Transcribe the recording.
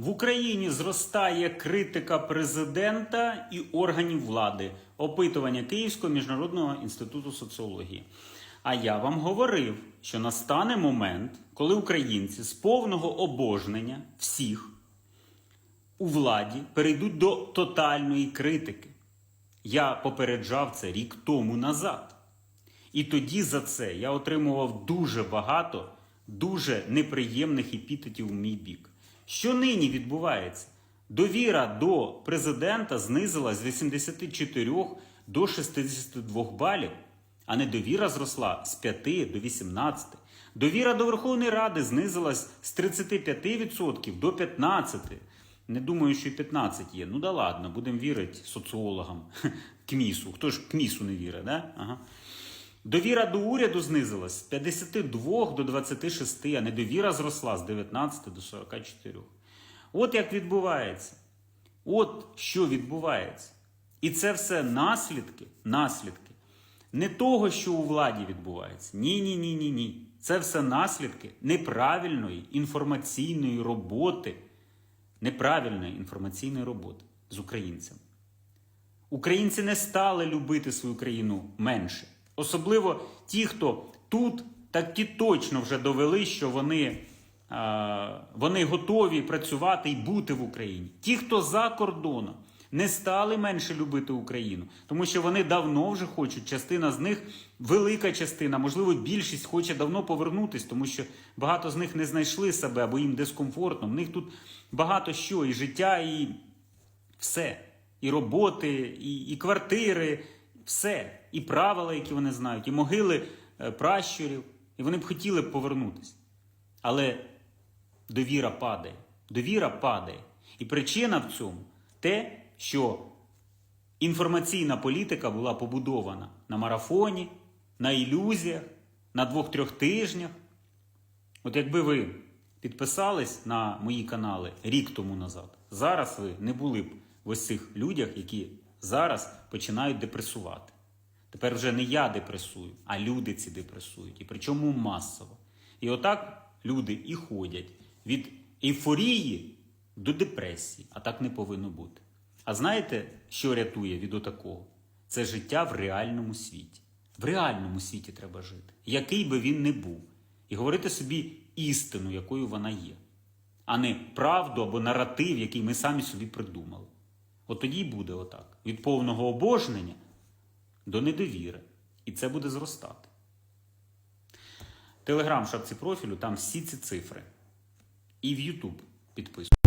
В Україні зростає критика президента і органів влади. Опитування Київського міжнародного інституту соціології. А я вам говорив, що настане момент, коли українці з повного обожнення всіх у владі перейдуть до тотальної критики. Я попереджав це рік тому назад. І тоді за це я отримував дуже багато дуже неприємних епітетів в мій бік. Що нині відбувається? Довіра до президента знизилась з 84 до 62 балів, а недовіра зросла з 5 до 18. Довіра до Верховної Ради знизилась з 35% до 15%. Не думаю, що і 15 є. Ну да ладно, будемо вірити соціологам КМІСу. Хто ж КМІСу не вірить, да? Ага. Довіра до уряду знизилась з 52 до 26, а недовіра зросла з 19 до 44. От як відбувається. От що відбувається. І це все наслідки, наслідки не того, що у владі відбувається. Ні, ні, ні, ні, ні. Це все наслідки неправильної інформаційної роботи, неправильної інформаційної роботи з українцями. Українці не стали любити свою країну менше. Особливо ті, хто тут, так точно вже довели, що вони, е, вони готові працювати і бути в Україні. Ті, хто за кордоном, не стали менше любити Україну, тому що вони давно вже хочуть. Частина з них, велика частина, можливо, більшість хоче давно повернутись, тому що багато з них не знайшли себе або їм дискомфортно. В них тут багато що, і життя, і все. І роботи, і, і квартири, все. І правила, які вони знають, і могили е, пращурів. І вони б хотіли повернутися. Але довіра падає. Довіра падає. І причина в цьому те, що інформаційна політика була побудована на марафоні, на ілюзіях, на двох-трьох тижнях. От якби ви підписались на мої канали рік тому назад, зараз ви не були б в ось цих людях, які зараз починають депресувати. Тепер вже не я депресую, а люди ці депресують. І причому масово. І отак люди і ходять від ейфорії до депресії, а так не повинно бути. А знаєте, що рятує від отакого? Це життя в реальному світі. В реальному світі треба жити, який би він не був, і говорити собі істину, якою вона є, а не правду або наратив, який ми самі собі придумали. От тоді й буде отак: від повного обожнення до недовіри. І це буде зростати. Телеграм в шапці профілю, там всі ці цифри. І в Ютуб підписуйтесь.